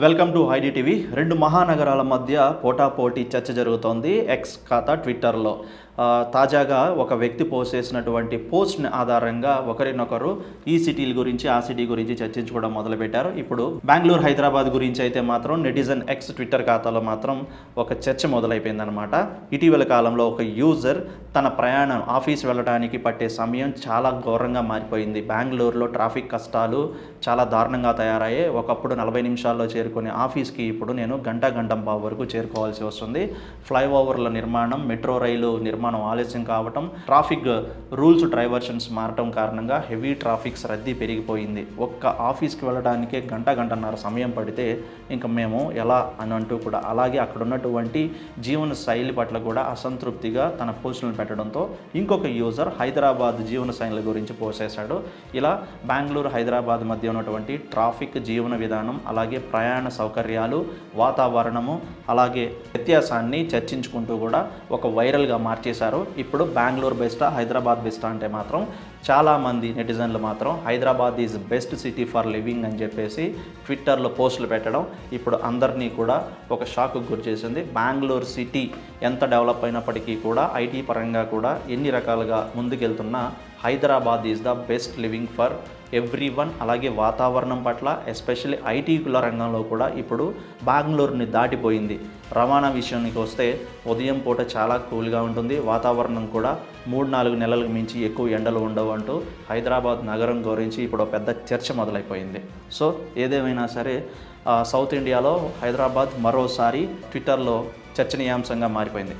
Welcome to ID TV. రెండు మహానగరాల మధ్య పోటాపోటీ చర్చ జరుగుతోంది. ఎక్స్ ఖాతా ట్విట్టర్లో. తాజాగా ఒక వ్యక్తి పోస్ట్ చేసినటువంటి పోస్ట్ని ఆధారంగా ఒకరినొకరు ఈ సిటీల గురించి ఆ సిటీ గురించి చర్చించుకోవడం మొదలుపెట్టారు. ఇప్పుడు బెంగళూరు హైదరాబాద్ గురించి అయితే మాత్రం నెటిజన్ ఎక్స్ ట్విట్టర్ ఖాతాలో మాత్రం ఒక చర్చ మొదలైపోయిందనమాట ఇటీవల కాలంలో ఒక యూజర్ తన ప్రయాణం ఆఫీస్ వెళ్ళడానికి పట్టే సమయం చాలా ఘోరంగా మారిపోయింది. బెంగళూరులో ట్రాఫిక్ కష్టాలు చాలా దారుణంగా తయారయ్యాయి. ఒకప్పుడు నలభై నిమిషాల్లో చేరుకునే ఆఫీస్కి ఇప్పుడు నేను గంట గంటం వరకు చేరుకోవాల్సి వస్తుంది. ఫ్లైఓవర్ల నిర్మాణం మెట్రో రైలు నిర్మాణం ఆలస్యం కావటం ట్రాఫిక్ రూల్స్ డైవర్షన్స్ మారటం కారణంగా హెవీ ట్రాఫిక్స్ రద్దీ పెరిగిపోయింది. ఒక్క ఆఫీస్కి వెళ్ళడానికే గంట గంటన్నర సమయం పడితే ఇంకా మేము ఎలా అని అంటూ కూడా అలాగే అక్కడ ఉన్నటువంటి జీవన శైలి పట్ల కూడా అసంతృప్తిగా తన పోస్టులను పెట్టడంతో ఇంకొక యూజర్ హైదరాబాద్ జీవన శైలి గురించి పోసేశాడు ఇలా బెంగళూరు హైదరాబాద్ మధ్య ఉన్నటువంటి ట్రాఫిక్ జీవన విధానం అలాగే ప్రయాణ సౌకర్యాలు వాతావరణము అలాగే వ్యత్యాసాన్ని చర్చించుకుంటూ కూడా ఒక వైరల్గా మార్చేశారు ఇప్పుడు బెంగళూరు బెస్టా హైదరాబాద్ బెస్టా అంటే మాత్రం చాలామంది నెటిజన్లు మాత్రం Hyderabad is best city for living అని చెప్పేసి ట్విట్టర్లో పోస్టులు పెట్టడం ఇప్పుడు అందరినీ కూడా ఒక షాక్కు గురి చేసింది. బెంగళూరు సిటీ ఎంత డెవలప్ అయినప్పటికీ కూడా ఐటీ పరంగా కూడా ఎన్ని రకాలుగా ముందుకెళ్తున్నా Hyderabad is the best living for everyone అలాగే వాతావరణం పట్ల ఎస్పెషల్లీ ఐటీకుల రంగంలో కూడా ఇప్పుడు బెంగళూరుని దాటిపోయింది. రవాణా విషయానికి వస్తే ఉదయం పూట చాలా కూల్గా ఉంటుంది. వాతావరణం కూడా మూడు నాలుగు నెలలకు మించి ఎక్కువ ఎండలు ఉండవు అంటూ హైదరాబాద్ నగరం గురించి ఇప్పుడు ఒక పెద్ద చర్చ మొదలైపోయింది. సో ఏదేమైనా సరే సౌత్ ఇండియాలో హైదరాబాద్ మరోసారి ట్విట్టర్లో చర్చనీయాంశంగా మారిపోయింది.